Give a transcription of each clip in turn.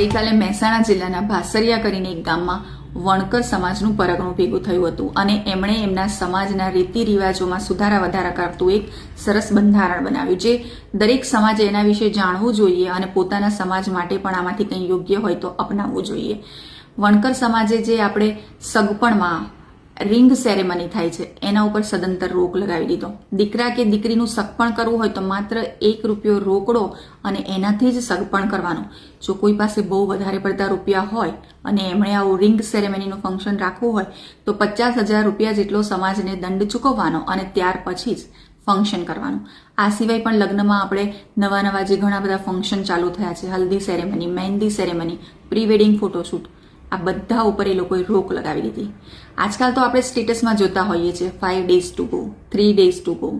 ગઈકાલે મહેસાણા જિલ્લાના ભાસરિયા કરીને એક ગામમાં વણકર સમાજનું પરગણું ભેગું થયું હતું અને એમણે એમના સમાજના રીતિ રિવાજોમાં સુધારા વધારા કરતું એક સરસ બંધારણ બનાવ્યું જે દરેક સમાજે એના વિશે જાણવું જોઈએ અને પોતાના સમાજ માટે પણ આમાંથી કંઈ યોગ્ય હોય તો અપનાવવું જોઈએ. વણકર સમાજે જે આપણે સગપણમાં રિંગ સેરેમની થાય છે. એના ઉપર સદંતર રોક લગાવી દીધો. દીકરા કે દીકરીનું સગપણ કરવું હોય તો માત્ર એક રૂપિયો રોકડો અને એનાથી જ સગપણ કરવાનું. જો કોઈ પાસે બહુ વધારે પડતા રૂપિયા હોય અને એમણે આવું રિંગ સેરેમનીનું ફંક્શન રાખવું હોય, તો પચાસ હજાર રૂપિયા જેટલો સમાજને દંડ ચૂકવવાનો અને ત્યાર પછી જ ફંક્શન કરવાનું. આ સિવાય પણ લગ્નમાં આપણે નવા નવા જે ઘણા બધા ફંક્શન ચાલુ થયા છે. Haldi ceremony, mehndi ceremony pre wedding photoshoot આ બધા ઉપર એ લોકોએ રોક લગાવી દીધી. આજકાલ તો આપણે સ્ટેટસમાં જોતા હોઈએ છીએ five days to go three days to go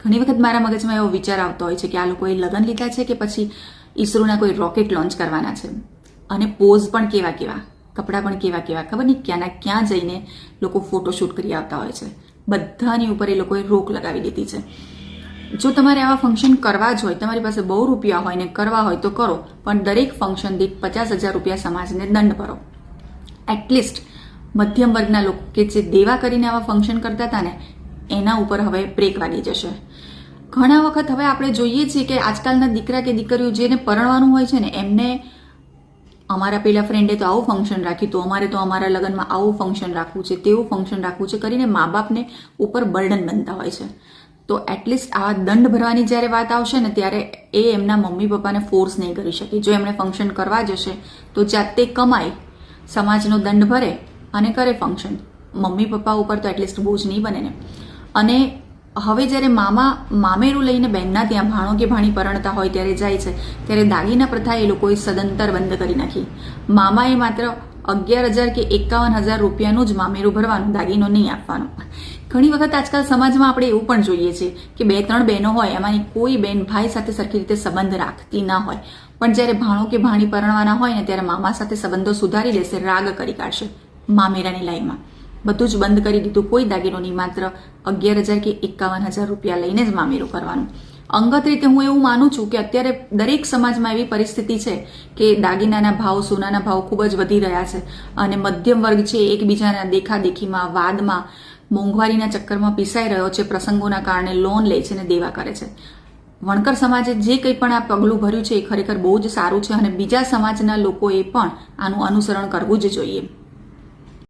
ઘણી વખત મારા મગજમાં એવો વિચાર આવતો હોય છે કે આ લોકોએ લગ્ન લીધા છે કે પછી ઈસરોના કોઈ રોકેટ લોન્ચ કરવાના છે. અને પોઝ પણ કેવા કેવા, કપડાં પણ કેવા કેવા, ખબર નહીં ક્યાંના ક્યાં જઈને લોકો ફોટોશૂટ કરી આવતા હોય છે. બધાની ઉપર એ લોકોએ રોક લગાવી દીધી છે. જો તમારે આવા ફંક્શન કરવા જ હોય, તમારી પાસે બહુ રૂપિયા હોય ને કરવા હોય તો કરો, પણ દરેક ફંક્શન દીઠ પચાસ હજાર રૂપિયા સમાજને દંડ ભરો. એટલીસ્ટ મધ્યમ વર્ગના લોકો કે જે દેવા કરીને આવા ફંક્શન કરતા હતા ને, એના ઉપર હવે બ્રેક વાગી જશે. ઘણા વખત હવે આપણે જોઈએ છીએ કે આજકાલના દીકરા કે દીકરીઓ જેને પરણવાનું હોય છે ને, એમને અમારા પેલા ફ્રેન્ડે તો આવું ફંક્શન રાખ્યું, તો અમારે તો અમારા લગ્નમાં આવું ફંક્શન રાખવું છે, તેવું ફંક્શન રાખવું છે, કરીને મા બાપને ઉપર બર્ડન બનતા હોય છે. તો એટલીસ્ટ આવા દંડ ભરવાની જ્યારે વાત આવશે ને, ત્યારે એ એમના મમ્મી પપ્પાને ફોર્સ નહીં કરી શકે. જો એમણે ફંક્શન કરવા જશે, તો જાતે કમાય સમાજનો દંડ ભરે અને કરે ફંક્શન મમ્મી, પપ્પા ઉપર તો એટલીસ્ટ બોજ નહીં બને ને. અને હવે જ્યારે મામા મામેરું લઈને બહેનના ત્યાં ભાણો કે ભાણી પરણતા હોય ત્યારે જાય છે, ત્યારે દાગીના પ્રથા એ લોકોએ સદંતર બંધ કરી નાખી. મામાએ માત્ર અગિયાર હજાર કે એકાવન હજાર રૂપિયાનું જ મામેરું ભરવાનું, દાગીનો નહીં આપવાનો. ઘણી વખત આજકાલ સમાજમાં આપણે એવું પણ જોઈએ છીએ કે બે ત્રણ બહેનો હોય, એમાંની કોઈ બેન ભાઈ સાથે સરખી રીતે સંબંધ રાખતી ના હોય. પણ જ્યારે ભાણો કે ભાણી પરણવાના હોય ને, ત્યારે મામા સાથે સંબંધો સુધારી લેશે, રાગ કરી કાઢશે મામેરાની લાઈનમાં. બધું જ બંધ કરી દીધું કોઈ દાગીનો નહીં માત્ર અગિયાર હજાર કે એકાવન હજાર રૂપિયા લઈને જ મામેરું કરવાનું અંગત રીતે હું એવું માનું છું કે અત્યારે દરેક સમાજમાં એવી પરિસ્થિતિ છે કે દાગીનાના ભાવ, સોનાના ભાવ ખૂબ જ વધી રહ્યા છે અને મધ્યમ વર્ગ છે, એકબીજાના દેખાદેખીમાં, વાદમાં, મોંઘવારીના ચક્કરમાં પીસાઈ રહ્યો છે, પ્રસંગોના કારણે લોન લે છે અને દેવા કરે છે. વણકર સમાજે જે કંઈ પણ આ પગલું ભર્યું છે એ ખરેખર બહુ જ સારું છે અને બીજા સમાજના લોકોએ પણ આનું અનુસરણ કરવું જ જોઈએ.